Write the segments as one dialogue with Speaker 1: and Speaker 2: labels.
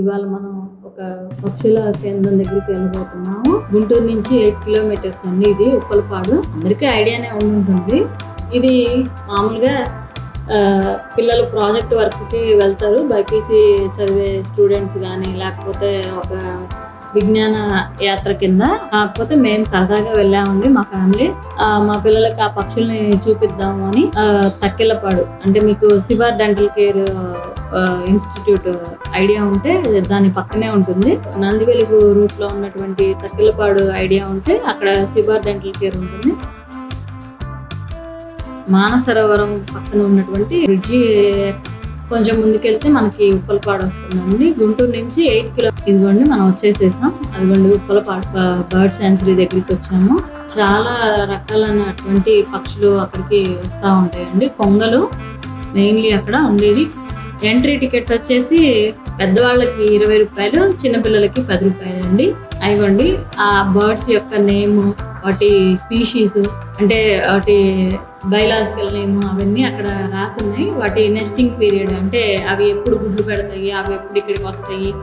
Speaker 1: ఇవాళ మనం ఒక పక్షుల కేంద్రం దగ్గరికి వెళ్ళబోతున్నాము. గుంటూరు నుంచి ఎయిట్ కిలోమీటర్స్ అండి ఇది ఉప్పలపాడు. అందరికీ ఐడియానే ఉంటుంది ఇది మామూలుగా పిల్లలు ప్రాజెక్ట్ వర్క్కి వెళ్తారు. బైపీసీ చదివే స్టూడెంట్స్ కానీ లేకపోతే ఒక విజ్ఞాన యాత్ర కింద. కాకపోతే మేము సరదాగా వెళ్ళామండి మా ఫ్యామిలీ. మా పిల్లలకి ఆ పక్షుల్ని చూపిద్దాము అని తక్కిలపాడు అంటే మీకు Siva dental care institute idea ఉంటే దాని పక్కనే ఉంటుంది. నంది వెలుగు రూట్లో ఉన్నటువంటి తక్కిలపాడు ఐడియా ఉంటే అక్కడ సిబార్ డెంటల్ కేర్ ఉంటుంది. మానసరోవరం పక్కన ఉన్నటువంటి బ్రిడ్జి కొంచెం ముందుకెళ్తే మనకి ఉప్పలపాడు వస్తుందండి. గుంటూరు నుంచి ఎయిట్ కిలో ఇదిగోండి మనం వచ్చేసేసాం. అదిగోండి ఉప్పలపాడు బర్డ్ సెంచరీ దగ్గరికి వచ్చాము. చాలా రకాలైనటువంటి పక్షులు అక్కడికి వస్తూ ఉంటాయండి. కొంగలు మెయిన్లీ అక్కడ ఉండేది ఎంట్రీ టికెట్ వచ్చేసి పెద్దవాళ్ళకి ఇరవై రూపాయలు చిన్నపిల్లలకి పది రూపాయలు అండి అయిగోండి ఆ బర్డ్స్ యొక్క నేమ్ వాటి స్పీషీస్ అంటే వాటి బయలాజికల్ నేమ్ అవన్నీ అక్కడ రాసి ఉన్నాయి వాటి నెస్టింగ్ పీరియడ్ అంటే అవి ఎప్పుడు గుడ్లు పెడతాయి అవి ఎప్పుడు ఇక్కడికి వస్తాయి.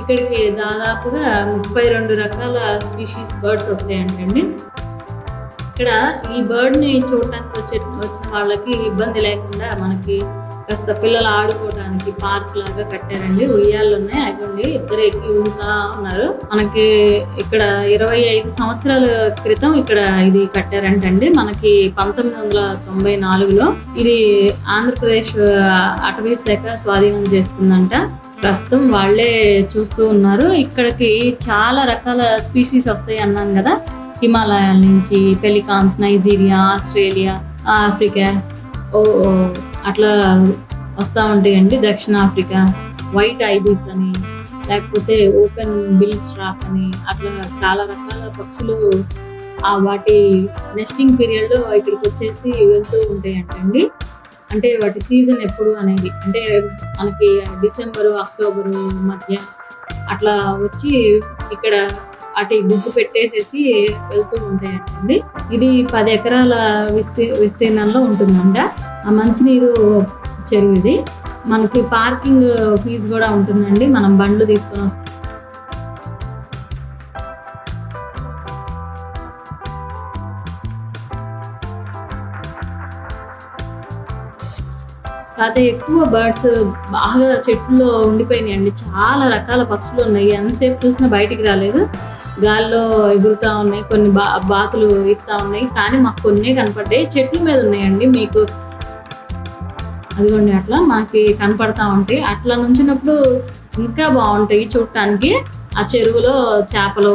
Speaker 1: ఇక్కడికి దాదాపుగా ముప్పై రెండు రకాల స్పీషీస్ బర్డ్స్ వస్తాయంటండి. ఇక్కడ ఈ బర్డ్ని చూడటానికి వచ్చే వచ్చిన వాళ్ళకి ఇబ్బంది లేకుండా మనకి కాస్త పిల్లలు ఆడుకోవడానికి పార్క్ లాగా కట్టారండి. ఉయ్యాలు ఉన్నాయి. అవి ఇద్దరు ఎక్కి ఊగుతా ఉన్నారు. మనకి ఇక్కడ ఇరవై ఐదు సంవత్సరాల క్రితం ఇక్కడ ఇది కట్టారంటండి. మనకి పంతొమ్మిది వందల తొంభై నాలుగులో ఇది ఆంధ్రప్రదేశ్ అటవీ శాఖ స్వాధీనం చేసుకుందంట. ప్రస్తుతం వాళ్ళే చూస్తూ ఉన్నారు. ఇక్కడికి చాలా రకాల స్పీసీస్ వస్తాయి అన్నాను కదా. హిమాలయాల నుంచి పెలికాన్స్ నైజీరియా ఆస్ట్రేలియా ఆఫ్రికా. ఓ ఓ, అట్లా వస్తూ ఉంటాయండి దక్షిణాఫ్రికా వైట్ ఐబీస్ అని లేకపోతే ఓపెన్ బిల్ స్ట్రాక్ అని అట్లా చాలా రకాల పక్షులు ఆ వాటి నెస్టింగ్ పీరియడ్లో ఇక్కడికి వచ్చేసి వెళ్తూ ఉంటాయంటండి. అంటే వాటి సీజన్ ఎప్పుడు అనేది అంటే మనకి డిసెంబరు అక్టోబరు మధ్య అట్లా వచ్చి ఇక్కడ అటు గుడ్డు పెట్టేసేసి వెళ్తూ ఉంటాయంటండి. ఇది పది ఎకరాల విస్తీ విస్తీర్ణంలో ఉంటుందంట. మంచినీరు చెరువు ఇది. మనకి పార్కింగ్ ఫీజు కూడా ఉంటుందండి. మనం బండ్లు తీసుకొని వస్తాం కాకపోతే ఎక్కువ బర్డ్స్ బాగా చెట్లలో ఉండిపోయినాయండి. చాలా రకాల పక్షులు ఉన్నాయి. ఎంతసేపు చూసినా బయటికి రాలేదు. గాల్లో ఎగురుతూ ఉన్నాయి. కొన్ని బా బాతులు ఇస్తూ ఉన్నాయి. కానీ మాకు కొన్ని కనపడ్డాయి. చెట్ల మీద ఉన్నాయండి. మీకు అదిగోండి అట్లా మనకి కనపడతా ఉంటాయి. అట్లా నుంచినప్పుడు ఇంకా బాగుంటాయి చూడటానికి. ఆ చెరువులో చేపలు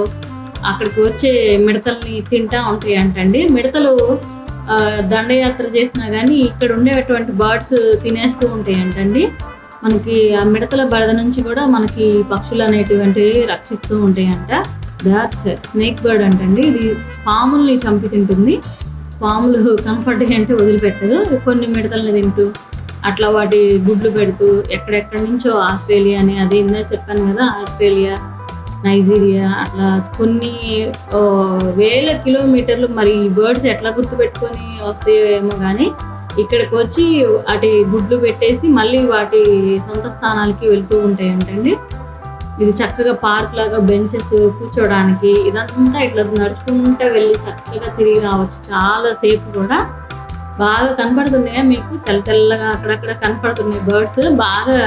Speaker 1: అక్కడికి వచ్చే మిడతల్ని తింటా ఉంటాయి అంటండి. మిడతలు దండయాత్ర చేసినా కానీ ఇక్కడ ఉండేటువంటి బర్డ్స్ తినేస్తూ ఉంటాయి అంటండి. మనకి ఆ మిడతల బడద నుంచి కూడా మనకి పక్షులు అనేటువంటివి రక్షిస్తూ ఉంటాయంట దాట్ స్నేక్ బర్డ్ అంటండి. ఇది పాముల్ని చంపి తింటుంది. పాములు కనపడ్డాయి అంటే వదిలిపెట్టదు. కొన్ని మిడతల్ని తింటూ అట్లా వాటి గుడ్లు పెడుతూ ఎక్కడెక్కడి నుంచో ఆస్ట్రేలియా అని అది ఇందా చెప్పాను కదా ఆస్ట్రేలియా నైజీరియా అట్లా కొన్ని వేల కిలోమీటర్లు మరి ఈ బర్డ్స్ ఎట్లా గుర్తుపెట్టుకొని వస్తాయేమో కానీ ఇక్కడికి వచ్చి వాటి గుడ్లు పెట్టేసి మళ్ళీ వాటి సొంత స్థానాలకి వెళ్తూ ఉంటాయి అంటండి ఇది చక్కగా పార్క్ లాగా బెంచెస్ కూర్చోడానికి ఇదంతా ఇట్లా నడుచుకుంటూ వెళ్ళి చక్కగా తిరిగి రావచ్చు. చాలా సేపు కూడా బాగా కనపడుతున్నాయా మీకు? తెల్ల తెల్లగా అక్కడక్కడ కనపడుతున్నాయి బర్డ్స్. బాగా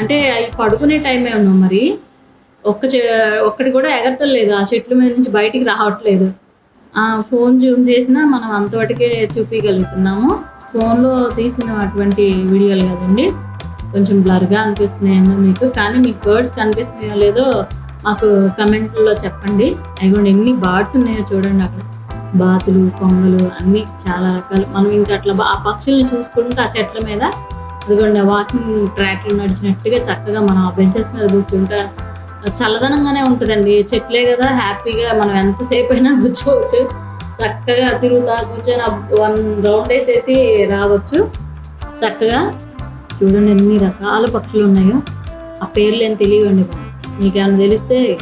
Speaker 1: అంటే అవి పడుకునే టైమే ఉన్నాం మరి. ఒక్క ఒక్కటి కూడా ఎగరటం లేదు ఆ చెట్ల మీద నుంచి బయటికి రావట్లేదు. ఆ ఫోన్ జూమ్ చేసినా మనం అంతవరకే చూపించగలుగుతున్నాము ఫోన్లో తీసిన అటువంటి వీడియోలు కదండి. కొంచెం బ్లర్గా అనిపిస్తున్నాయేమో మీకు. కానీ మీకు బర్డ్స్ కనిపిస్తున్నాయో లేదో మాకు కమెంట్లో చెప్పండి. అదిగోండి ఎన్ని బర్డ్స్ ఉన్నాయో చూడండి అక్కడ. బాతులు కొంగలు అన్ని చాలా రకాలు. మనం ఇంకా అట్లా బా- ఆ పక్షుల్ని చూసుకుంటూ ఆ చెట్ల మీద అదిగోండి ఆ వాకింగ్ ట్రాక్లు నడిచినట్టుగా చక్కగా మనం ఆ బెంచెస్ మీద కూర్చుంటే చల్లదనంగానే ఉంటుందండి. చెట్లే కదా హ్యాపీగా మనం ఎంతసేపు అయినా కూర్చోవచ్చు. చక్కగా తిరుగుతా కూర్చొని వన్ రౌండ్ వేసేసి రావచ్చు. చక్కగా చూడండి ఎన్ని రకాల పక్షులు ఉన్నాయో. ఆ పేర్లు ఏం తెలియండి మీకు ఏమైనా తెలిస్తే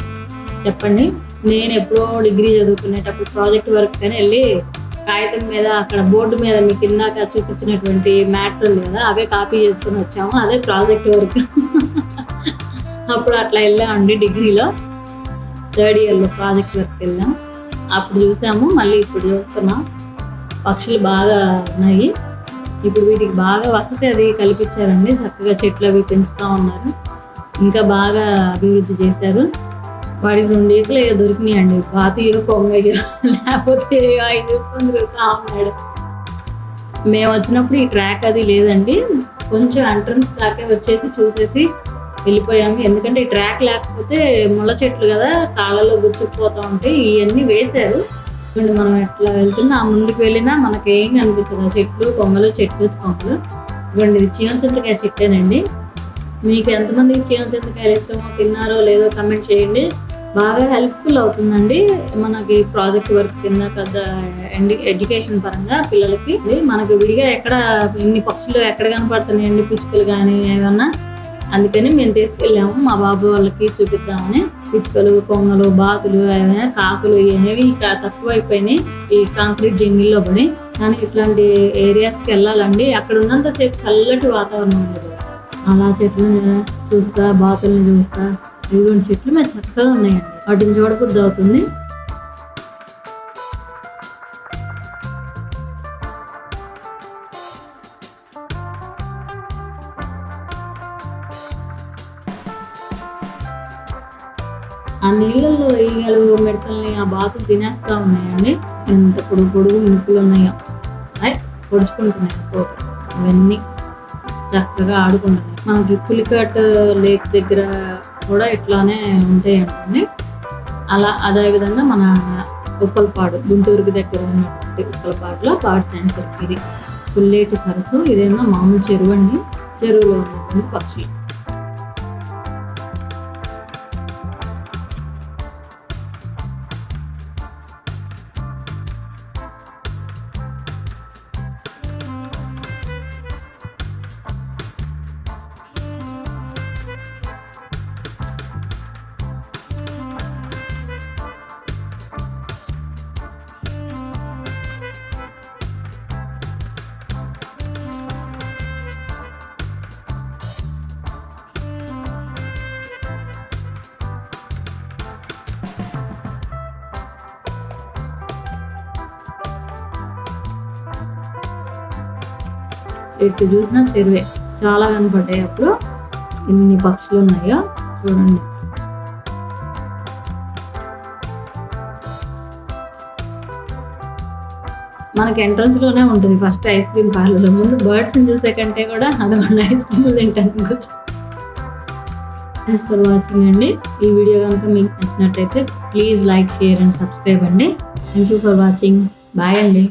Speaker 1: చెప్పండి. నేను ఎప్పుడో డిగ్రీ చదువుకునేటప్పుడు ప్రాజెక్ట్ వర్క్ కానీ వెళ్ళి కాగితం మీద అక్కడ బోర్డు మీద మీకు ఇందాక చూపించినటువంటి మ్యాటర్ ఉంది కదా అవే కాపీ చేసుకుని వచ్చాము. అదే ప్రాజెక్ట్ వర్క్. అప్పుడు అట్లా వెళ్ళామండి డిగ్రీలో. థర్డ్ ఇయర్లో ప్రాజెక్ట్ వర్క్ వెళ్ళాం. అప్పుడు చూసాము మళ్ళీ ఇప్పుడు చూస్తున్నాం. పక్షులు బాగా ఉన్నాయి. ఇప్పుడు వీటికి బాగా వసతి అది కల్పించారండి. చక్కగా చెట్లు అవి పెంచుతూ ఉన్నారు. ఇంకా బాగా అభివృద్ధి చేశారు. వాడికి రెండు ఈకలు ఇక దొరికినాయండి పాతియో కొంగయ్యో లేకపోతే ఆయన చూసుకొని తిరుగుతా ఉన్నాడు. మేము వచ్చినప్పుడు ఈ ట్రాక్ అది లేదండి. కొంచెం ఎంట్రన్స్ దాకా వచ్చేసి చూసేసి వెళ్ళిపోయాము. ఎందుకంటే ఈ ట్రాక్ లేకపోతే ముళ్ళ చెట్లు కదా కాళ్ళలో గుచ్చుకుపోతూ ఉంటాయి. ఇవన్నీ వేశారు. ఇప్పుడు మనం ఎట్లా వెళ్తున్నా ఆ ముందుకు వెళ్ళినా మనకి ఏం కనిపిస్తుంది చెట్లు కొమ్మలు చెట్లు కొమ్మలు. ఇవ్వండి ఇది చీమ చింతకాయ చెట్టేనండి. మీకు ఎంతమందికి చీమ చింతకాయలు ఇష్టమో తిన్నారో లేదో కమెంట్ చేయండి. బాగా హెల్ప్ఫుల్ అవుతుందండి మనకి ప్రాజెక్ట్ వర్క్ కింద పెద్ద ఎడ్యుకేషన్ పరంగా పిల్లలకి. ఇది మనకి విడిగా ఎక్కడ ఇన్ని పక్షులు ఎక్కడ కనపడుతున్నాయండి పిచ్చుకలు కానీ ఏమన్నా? అందుకని మేము తీసుకెళ్ళాము. మా బాబు వాళ్ళకి చూపిద్దామని. పిచ్చుకలు కొంగలు బాతులు ఏమైనా కాకులు ఏవి తక్కువ అయిపోయినాయి ఈ కాంక్రీట్ జంగిల్లో పడి. కానీ ఇట్లాంటి ఏరియాస్కి వెళ్ళాలండి. అక్కడ ఉన్నంతసేపు చల్లటి వాతావరణం ఉండదు. అలా చెట్లను చూస్తా బాతుల్ని చూస్తా. ఇదిగోండి చెట్లు మీద చక్కగా ఉన్నాయండి. వాటిని చూడబుద్ధి అవుతుంది. ఆ నీళ్ళల్లో ఈగలు మిడతల్ని ఆ బాతులు తినేస్తా ఉన్నాయండి. ఎంత పొడుగు పొడుగు ముక్కులు ఉన్నాయో. అయ్ పొడుచుకుంటున్నాయి అవన్నీ చక్కగా ఆడుకుంటున్నాయి. మనకి పులికాట్ లేక్ దగ్గర కూడా ఇట్లానే ఉంటాయి అలా అదే విధంగా మన ఉప్పలపాడు గుంటూరుకి దగ్గర ఉన్నటువంటి ఉప్పలపాడులో పాడు సెంచర్ ఇది. పుల్లేటి సరస్సు ఇదేమో మామూలు చెరువు అండి చెరువులో ఉన్నటువంటి పక్షులు. ఎటు చూసినా చెరువే. చాలా కనపడ్డాయి అప్పుడు. ఎన్ని పక్షులు ఉన్నాయో చూడండి. మనకి ఎంట్రన్స్లోనే ఉంటుంది ఫస్ట్ ఐస్ క్రీమ్ పార్లర్ ముందు బర్డ్స్ని చూసే కంటే కూడా అదొక ఐస్ క్రీమ్ తింటాను థ్యాంక్స్ ఫర్ వాచింగ్ అండి. ఈ వీడియో కనుక మీకు నచ్చినట్టయితే please like share and subscribe అండి. Thank you for watching bye అండి.